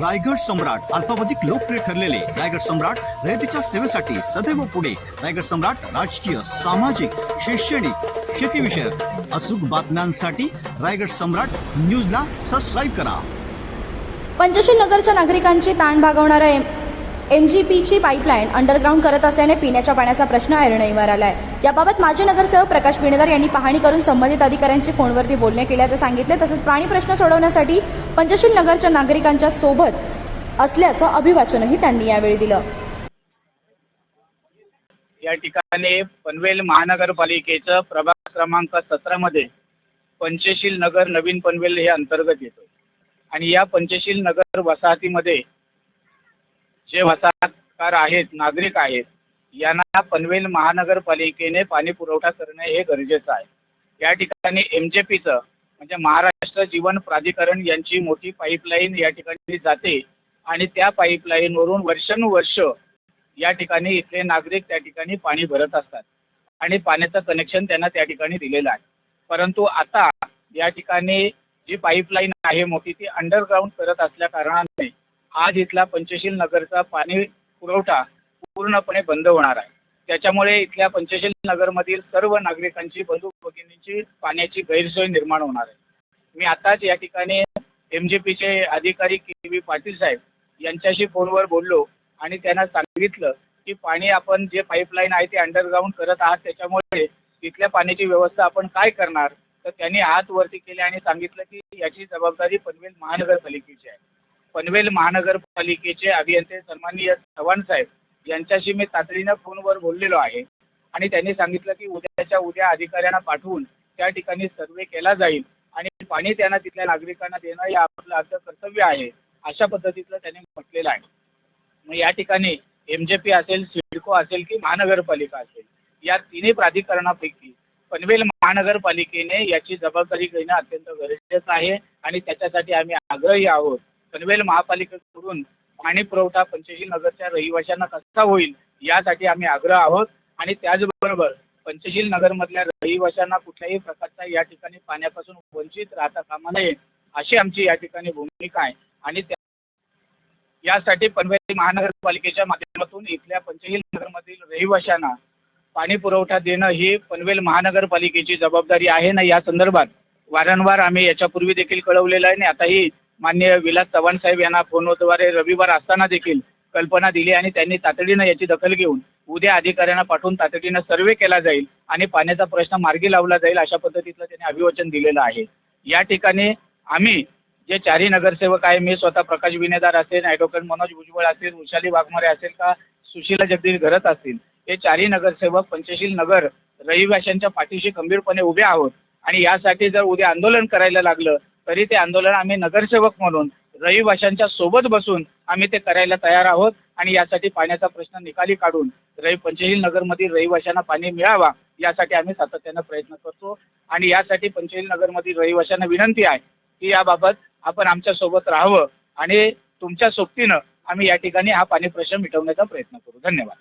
रायगड सम्राट अल्पावधिक लोकप्रिय ठरलेले रायगड सम्राट रयतेच्या सेवेसाठी सदैव पुढे. रायगड सम्राट राजकीय सामाजिक शैक्षणिक शेतीविषयक अचूक बातम्यांसाठी रायगड सम्राट न्यूजला सबस्क्राईब करा. पंचशील नगरच्या नागरिकांची ताण भागवणाऱ्या एम जी पीची पाईपलाईन अंडरग्राऊंड करत असल्याने पिण्याच्या पाण्याचा प्रश्न ऐरणीवर आलाय याबाबत माजी नगरसेवक प्रकाश पिणेदार यांनी पाहणी करून संबंधित अधिकाऱ्यांची फोनवरती बोलणे केल्याचं सांगितले. तसंच पाणी प्रश्न सोडवण्यासाठी पंचशील नगरच्या नागरिकांच्या सोबत असल्याचं अभिवाचनही त्यांनी यावेळी दिलं. या ठिकाणी पनवेल महानगरपालिकेचं प्रभाग क्रमांक सतरामध्ये पंचशील नगर नवीन पनवेल हे अंतर्गत येतो. आणि या पंचशील नगर वसाहतीमध्ये जे वसाहतकार आहेत नागरिक आहेत यांना पनवेल महानगरपालिकेने पाणी पुरवठा करणे हे गरजेचं आहे. या ठिकाणी एम जे पीचं म्हणजे महाराष्ट्र जीवन प्राधिकरण यांची मोठी पाईपलाईन या ठिकाणी जाते आणि त्या पाईपलाईनवरून वर्षानुवर्ष या ठिकाणी इथले नागरिक त्या ठिकाणी पाणी भरत असतात. आणि पाण्याचं कनेक्शन त्यांना त्या ठिकाणी दिलेलं आहे. परंतु आता या ठिकाणी जी पाईपलाईन आहे मोठी ती अंडरग्राऊंड करत असल्या कारणाने आज इथला पंचशील नगरचा पाणी पुरवठा पूर्णपणे बंद होणार आहे. त्याच्यामुळे इथल्या पंचशील नगरमधील सर्व नागरिकांची बंधू भगिनींची पाण्याची गैरसोय निर्माण होणार आहे. मी आताच या ठिकाणी एम जे पीचे अधिकारी के व्ही पाटील साहेब यांच्याशी फोनवर बोललो आणि त्यांना सांगितलं की पाणी आपण जे पाईपलाईन आहे ते अंडरग्राऊंड करत आहात त्याच्यामुळे तिथल्या पाण्याची व्यवस्था आपण काय करणार? तर त्यांनी हात वरती केले आणि सांगितलं की याची जबाबदारी पनवेल महानगरपालिकेची आहे. पनवेल महानगरपालिकेचे अभियंते सन्माननीय चव्हाण साहेब यांच्याशी मी तातडीनं फोनवर बोललेलो आहे. आणि त्यांनी सांगितलं की उद्याच्या उद्या अधिकाऱ्यांना पाठवून त्या ठिकाणी सर्वे केला जाईल आणि पाणी त्यांना तिथल्या नागरिकांना देणं हे आपलं आपलं कर्तव्य आहे अशा पद्धतीचं त्यांनी म्हटलेलं आहे. मग या ठिकाणी एम जे पी असेल सिडको असेल की महानगरपालिका असेल या तिन्ही प्राधिकरणापैकी पनवेल महानगरपालिकेने याची जबाबदारी घेणं अत्यंत गरजेचं आहे आणि त्याच्यासाठी आम्ही आग्रही आहोत पनवेल महापालिकेकडून पाणी पुरवठा पंचशील नगरच्या रहिवाशांना कसा होईल यासाठी आम्ही आग्रह आहोत. आणि त्याचबरोबर पंचशील नगरमधल्या रहिवाशांना कुठल्याही प्रकारचा या ठिकाणी पाण्यापासून वंचित राहता कामा नये अशी आमची या ठिकाणी भूमिका आहे. आणि त्या यासाठी पनवेल महानगरपालिकेच्या माध्यमातून इथल्या पंचशील नगरमधील रहिवाशांना पाणी पुरवठा देणं ही पनवेल महानगरपालिकेची जबाबदारी आहे ना? या संदर्भात वारंवार आम्ही याच्यापूर्वी देखील कळवलेलं आहे आणि आताही माननीय विलास चव्हाण साहेब यांना फोनद्वारे रविवार असताना देखील कल्पना दिली आणि त्यांनी तातडीनं याची दखल घेऊन उद्या अधिकाऱ्यांना पाठवून तातडीनं सर्वे केला जाईल आणि पाण्याचा प्रश्न मार्गी लावला जाईल अशा पद्धतीचं त्यांनी अभिवचन दिलेलं आहे. या ठिकाणी आम्ही जे चारही नगरसेवक आहे मी स्वतः प्रकाश विनेदार असेल ॲडव्होकेट मनोज भुजबळ असेल वृषाली वाघमारे असेल का सुशीला जगदीश घरत असतील हे चारही नगरसेवक पंचशील नगर रहिवाशांच्या पाठीशी खंबीरपणे उभे आहोत. आणि यासाठी जर उद्या आंदोलन करायला लागलं तरी ते आंदोलन आम्ही नगरसेवक म्हणून रहिवाशांच्या सोबत बसून आम्ही ते करायला तयार आहोत आणि यासाठी पाण्याचा प्रश्न निकाली काढून रही पंचशील नगरमधील रहिवाशांना पाणी मिळावा यासाठी आम्ही सातत्यानं प्रयत्न करतो. आणि यासाठी पंचशील नगरमधील रहिवाशांना विनंती आहे की याबाबत आपण आमच्यासोबत राहावं आणि तुमच्या सोबतीनं आम्ही या ठिकाणी हा पाणी प्रश्न मिटवण्याचा प्रयत्न करू. धन्यवाद.